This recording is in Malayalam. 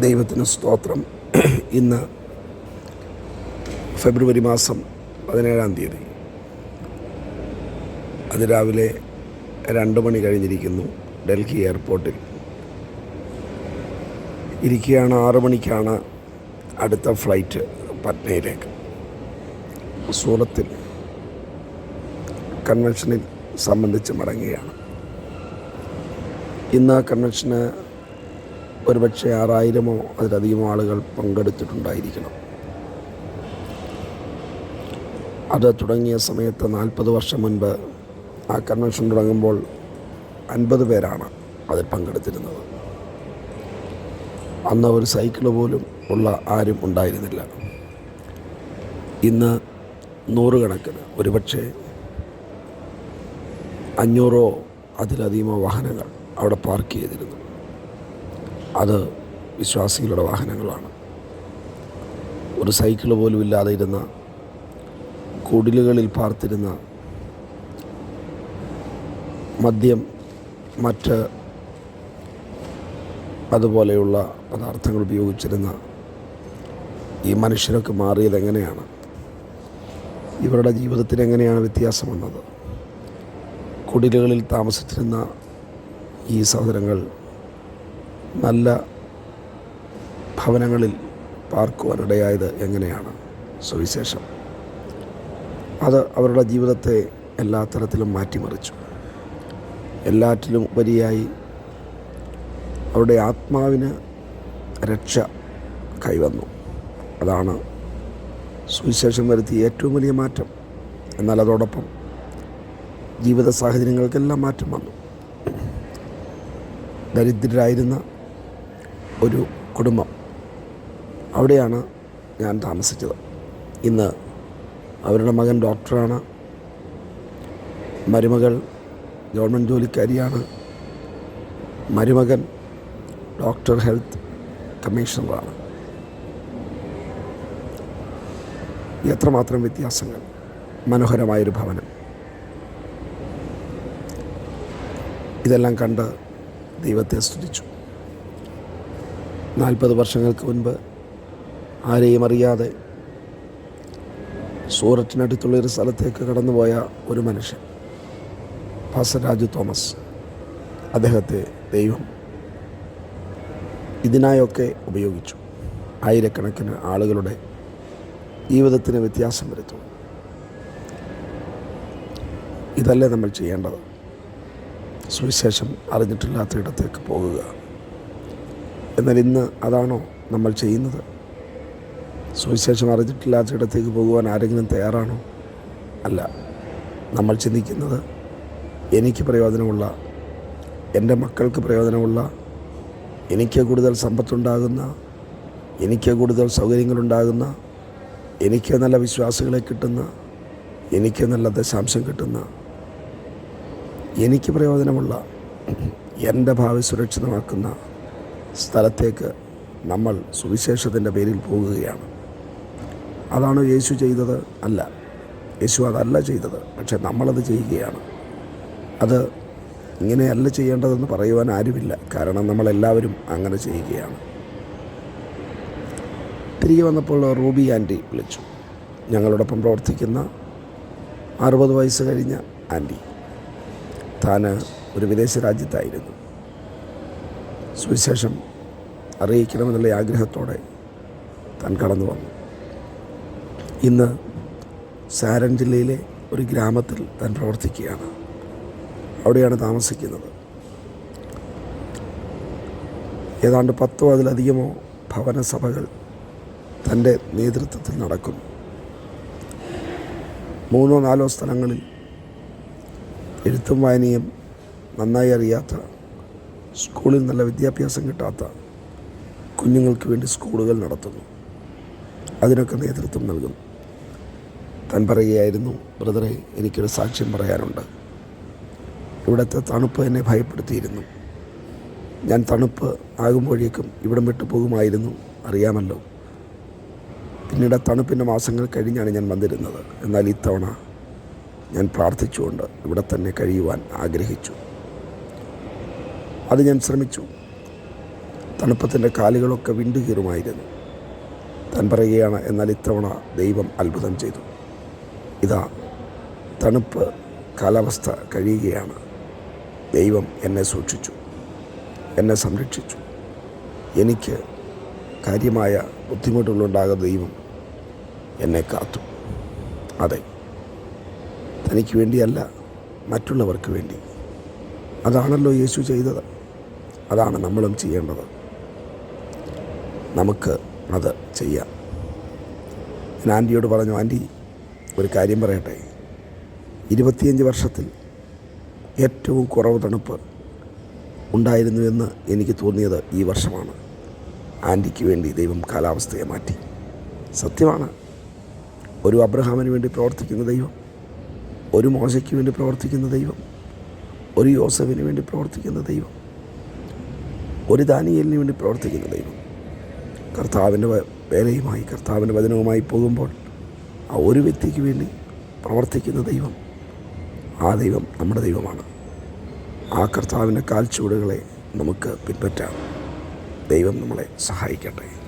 ദൈവത്തിന് സ്തോത്രം. ഇന്ന് ഫെബ്രുവരി മാസം പതിനേഴാം തീയതി. അത് രാവിലെ രണ്ട് മണി കഴിഞ്ഞിരിക്കുന്നു ഡൽഹി എയർപോർട്ടിൽ. ഇരിക്കുകയാണ് ആറു മണിക്കാണ് അടുത്ത ഫ്ലൈറ്റ് പട്നയിലേക്ക്. സൂറത്തിൽ കൺവെൻഷനിൽ സംബന്ധിച്ച് മടങ്ങുകയാണ്. ഇന്ന് കൺവെൻഷന് ഒരുപക്ഷെ ആറായിരമോ അതിലധികമോ ആളുകൾ പങ്കെടുത്തിട്ടുണ്ടായിരിക്കണം. അത് തുടങ്ങിയ സമയത്ത് നാൽപ്പത് വർഷം മുൻപ് ആ കൺവെൻഷൻ തുടങ്ങുമ്പോൾ അൻപത് പേരാണ് അതിൽ പങ്കെടുത്തിരുന്നത്. അന്ന് ഒരു സൈക്കിൾ പോലും ഉള്ള ആരും ഉണ്ടായിരുന്നില്ല. ഇന്ന് നൂറുകണക്കിന് ഒരുപക്ഷെ അഞ്ഞൂറോ അതിലധികമോ വാഹനങ്ങൾ അവിടെ പാർക്ക് ചെയ്തിരുന്നു. അത് വിശ്വാസികളുടെ വാഹനങ്ങളാണ്. ഒരു സൈക്കിൾ പോലും ഇല്ലാതെ ഇരുന്ന കുടിലുകളിൽ പാർത്തിരുന്ന മദ്യം മറ്റ് അതുപോലെയുള്ള പദാർത്ഥങ്ങൾ ഉപയോഗിച്ചിരുന്ന ഈ മനുഷ്യരൊക്കെ മാറിയത് എങ്ങനെയാണ്? ഇവരുടെ ജീവിതത്തിന് എങ്ങനെയാണ് വ്യത്യാസം വന്നത്? കുടിലുകളിൽ താമസിച്ചിരുന്ന ഈ സഹോദരങ്ങൾ നല്ല ഭവനങ്ങളിൽ പാർക്കുവാനിടയായത് എങ്ങനെയാണ് സുവിശേഷം? അത് അവരുടെ ജീവിതത്തെ എല്ലാ തരത്തിലും മാറ്റിമറിച്ചു. എല്ലാറ്റിലും ഉപരിയായി അവരുടെ ആത്മാവിന് രക്ഷ കൈവന്നു. അതാണ് സുവിശേഷം വരുത്തിയ ഏറ്റവും വലിയ മാറ്റം. എന്നാൽ അതോടൊപ്പം ജീവിത സാഹചര്യങ്ങൾക്കെല്ലാം മാറ്റം വന്നു. ദരിദ്രരായിരുന്ന ഒരു കുടുംബം. അവിടെയാണ് ഞാൻ താമസിച്ചത്. ഇന്ന് അവരുടെ മകൻ ഡോക്ടറാണ്. മരുമകൾ ഗവൺമെന്റ് ജോലിക്കാരിയാണ്. മരുമകൻ ഡോക്ടർ ഹെൽത്ത് കമ്മീഷണറാണ്. എത്രമാത്രം വ്യത്യാസങ്ങൾ. മനോഹരമായൊരു ഭവനം. ഇതെല്ലാം കണ്ട് ദൈവത്തെ സ്തുതിച്ചു. നാൽപ്പത് വർഷങ്ങൾക്ക് മുൻപ് ആരെയും അറിയാതെ സൂററ്റിനടുത്തുള്ള ഒരു സ്ഥലത്തേക്ക് കടന്നുപോയ ഒരു മനുഷ്യൻ പാസ രാജു തോമസ് അദ്ദേഹത്തെ ദൈവം ഇതിനായൊക്കെ ഉപയോഗിച്ചു. ആയിരക്കണക്കിന് ആളുകളുടെ ജീവിതത്തിന് വ്യത്യാസം വരുത്തും. ഇതല്ലേ നമ്മൾ ചെയ്യേണ്ടത്? സുവിശേഷം അറിഞ്ഞിട്ടില്ലാത്ത ഇടത്തേക്ക് പോകുക. എന്നാൽ ഇന്ന് അതാണോ നമ്മൾ ചെയ്യുന്നത്? സുവിശേഷം അറിഞ്ഞിട്ടില്ലാത്ത ഇടത്തേക്ക് പോകുവാൻ ആരെങ്കിലും തയ്യാറാണോ? അല്ല നമ്മൾ ചിന്തിക്കുന്നത് എനിക്ക് പ്രയോജനമുള്ള എന്റെ മക്കൾക്ക് പ്രയോജനമുള്ള എനിക്ക് കൂടുതൽ സമ്പത്തുണ്ടാകുന്ന എനിക്ക് കൂടുതൽ സൗകര്യങ്ങളുണ്ടാകുന്ന എനിക്ക് നല്ല വിശ്വാസികളെ കിട്ടുന്ന എനിക്ക് നല്ല ദശാംശം കിട്ടുന്ന എനിക്ക് പ്രയോജനമുള്ള എന്റെ ഭാവി സുരക്ഷിതമാക്കുന്ന സ്ഥലത്തേക്ക് നമ്മൾ സുവിശേഷത്തിന്റെ പേരിൽ പോകുകയാണ്. അതാണ് യേശു ചെയ്തത് അല്ല. യേശു അതല്ല ചെയ്തത്. പക്ഷെ നമ്മളത് ചെയ്യുകയാണ്. അത് ഇങ്ങനെയല്ല ചെയ്യേണ്ടതെന്ന് പറയുവാൻ ആരുമില്ല. കാരണം നമ്മളെല്ലാവരും അങ്ങനെ ചെയ്യുകയാണ്. തിരികെ വന്നപ്പോൾ റൂബി ആന്റി വിളിച്ചു. ഞങ്ങളോടൊപ്പം പ്രവർത്തിക്കുന്ന അറുപത് വയസ്സ് കഴിഞ്ഞ ആന്റി. താൻ ഒരു വിദേശ രാജ്യത്തായിരുന്നു. സുവിശേഷം അറിയിക്കണമെന്നുള്ള ആഗ്രഹത്തോടെ താൻ കടന്നു വന്നു. ഇന്ന് സാരൻ ജില്ലയിലെ ഒരു ഗ്രാമത്തിൽ താൻ പ്രവർത്തിക്കുകയാണ്. അവിടെയാണ് താമസിക്കുന്നത്. ഏതാണ്ട് പത്തോ അതിലധികമോ ഭവനസഭകൾ തന്റെ നേതൃത്വത്തിൽ നടക്കും മൂന്നോ നാലോ സ്ഥലങ്ങളിൽ എഴുത്തും വായനയും നന്നായി അറിയാത്ത സ്കൂളിൽ നല്ല വിദ്യാഭ്യാസം കിട്ടാത്ത കുഞ്ഞുങ്ങൾക്ക് വേണ്ടി സ്കൂളുകൾ നടത്തുന്നു. അതിനൊക്കെ നേതൃത്വം നൽകുന്നു. താൻ പറയുകയായിരുന്നു ബ്രദറെ എനിക്കൊരു സാക്ഷ്യം പറയാനുണ്ട്. ഇവിടുത്തെ തണുപ്പ് എന്നെ ഭയപ്പെടുത്തിയിരുന്നു. ഞാൻ തണുപ്പ് ആകുമ്പോഴേക്കും ഇവിടം വിട്ടു പോകുമായിരുന്നു അറിയാമല്ലോ. പിന്നീട് തണുപ്പിന്റെ മാസങ്ങൾ കഴിഞ്ഞാണ് ഞാൻ വന്നിരുന്നത്. എന്നാൽ ഇത്തവണ ഞാൻ പ്രാർത്ഥിച്ചുകൊണ്ട് ഇവിടെ തന്നെ കഴിയുവാൻ ആഗ്രഹിച്ചു. അത് ഞാൻ ശ്രമിച്ചു. തണുപ്പത്തിന്റെ കാലുകളൊക്കെ വിണ്ടുകീറുമായിരുന്നു. താൻ പറയുകയാണ് എന്നാൽ ഇത്തവണ ദൈവം അത്ഭുതം ചെയ്തു. ഇതാ തണുപ്പ് കാലാവസ്ഥ കഴിയുകയാണ്. ദൈവം എന്നെ സൂക്ഷിച്ചു എന്നെ സംരക്ഷിച്ചു. എനിക്ക് കാര്യമായ ബുദ്ധിമുട്ടുകളുണ്ടാകുന്ന ദൈവം എന്നെ കാത്തു. അതെ തനിക്ക് വേണ്ടിയല്ല മറ്റുള്ളവർക്ക് വേണ്ടി. അതാണല്ലോ യേശു ചെയ്തത്. അതാണ് നമ്മളും ചെയ്യേണ്ടത്. നമുക്ക് അത് ചെയ്യാം. ഞാൻ ആന്റിയോട് പറഞ്ഞു ആന്റി ഒരു കാര്യം പറയട്ടെ. ഇരുപത്തിയഞ്ച് വർഷത്തിൽ ഏറ്റവും കുറവ് തണുപ്പ് ഉണ്ടായിരുന്നുവെന്ന് എനിക്ക് തോന്നിയത് ഈ വർഷമാണ്. ആന്റിക്ക് വേണ്ടി ദൈവം കാലാവസ്ഥയെ മാറ്റി. സത്യമാണ്. ഒരു അബ്രഹാമിന് വേണ്ടി പ്രവർത്തിക്കുന്ന ദൈവം ഒരു മോശയ്ക്ക് വേണ്ടി പ്രവർത്തിക്കുന്ന ദൈവം ഒരു യോസഫിന് വേണ്ടി പ്രവർത്തിക്കുന്ന ദൈവം ഒരു ദാനിയലിന് വേണ്ടി പ്രവർത്തിക്കുന്ന ദൈവം. കർത്താവിന്റെ വേലയുമായി കർത്താവിന്റെ വചനവുമായി പോകുമ്പോൾ ആ ഒരു വ്യക്തിക്ക് വേണ്ടി പ്രവർത്തിക്കുന്ന ദൈവം ആ ദൈവം നമ്മുടെ ദൈവമാണ്. ആ കർത്താവിന്റെ കാൽച്ചുവടുകളെ നമുക്ക് പിൻപറ്റാം. ദൈവം നമ്മളെ സഹായിക്കട്ടെ.